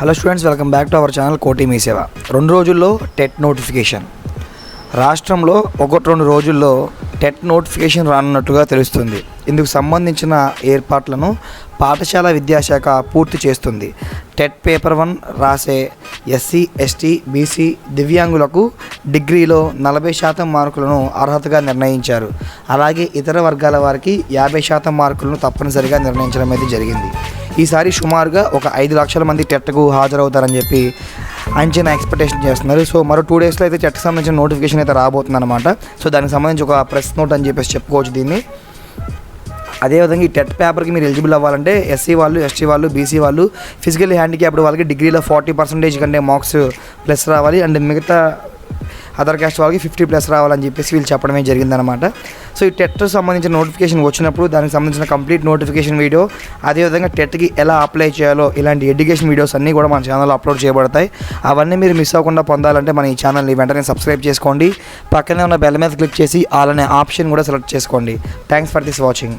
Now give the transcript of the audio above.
Hello students welcome back to our channel కోటి మీ సేవ రెండు రోజుల్లో టెట్ నోటిఫికేషన్. రాష్ట్రంలో ఒకటి రెండు రోజుల్లో టెట్ నోటిఫికేషన్ రానున్నట్టుగా తెలుస్తుంది. ఇందుకు సంబంధించిన ఏర్పాట్లను పాఠశాల విద్యాశాఖ పూర్తి చేస్తుంది. టెట్ పేపర్ వన్ రాసే ఎస్సీ ఎస్టీ బీసీ దివ్యాంగులకు డిగ్రీలో నలభై శాతం మార్కులను అర్హతగా నిర్ణయించారు. అలాగే ఇతర వర్గాల వారికి యాభై శాతం మార్కులను తప్పనిసరిగా నిర్ణయించడం అయితే జరిగింది. ఈసారి సుమారుగా ఒక ఐదు లక్షల మంది టెట్కు హాజరవుతారని చెప్పి అంచనా ఎక్స్పెక్టేషన్ చేస్తున్నారు. సో మరో టూ డేస్లో అయితే టెట్కి సంబంధించిన నోటిఫికేషన్ అయితే రాబోతుంది అనమాట సో దానికి సంబంధించి ఒక ప్రెస్ నోట్ అని చెప్పేసి చెప్పుకోవచ్చు దీన్ని. అదేవిధంగా ఈ టెట్ పేపర్కి మీరు ఎలిజిబుల్ అవ్వాలంటే ఎస్సీ వాళ్ళు ఎస్టీ వాళ్ళు బీసీ వాళ్ళు ఫిజికల్ హ్యాండిక్యాప్డ్ వాళ్ళకి డిగ్రీలో ఫార్టీ పర్సెంటేజ్ కంటే మార్క్స్ ప్లస్ రావాలి. అండ్ మిగతా అదర్ క్యాస్ట్ వాళ్ళకి ఫిఫ్టీ ప్లస్ రావాలని చెప్పేసి వీళ్ళు చెప్పడమే జరిగిందనమాట సో ఈ టెట్ సంబంధించిన నోటిఫికేషన్ వచ్చినప్పుడు దానికి సంబంధించిన కంప్లీట్ నోటిఫికేషన్ వీడియో అదేవిధంగా టెట్కి ఎలా అప్లై చేయాలో ఇలాంటి ఎడ్యుకేషన్ వీడియోస్ అన్నీ కూడా మన ఛానల్లో అప్లోడ్ చేయబడతాయి. అవన్నీ మీరు మిస్ అవ్వకుండా పొందాలంటే మన ఈ ఛానల్ని వెంటనే సబ్స్క్రైబ్ చేసుకోండి. పక్కనే ఉన్న బెల్ మీద క్లిక్ చేసి అలానే ఆప్షన్ కూడా సెలెక్ట్ చేసుకోండి. Thanks for this watching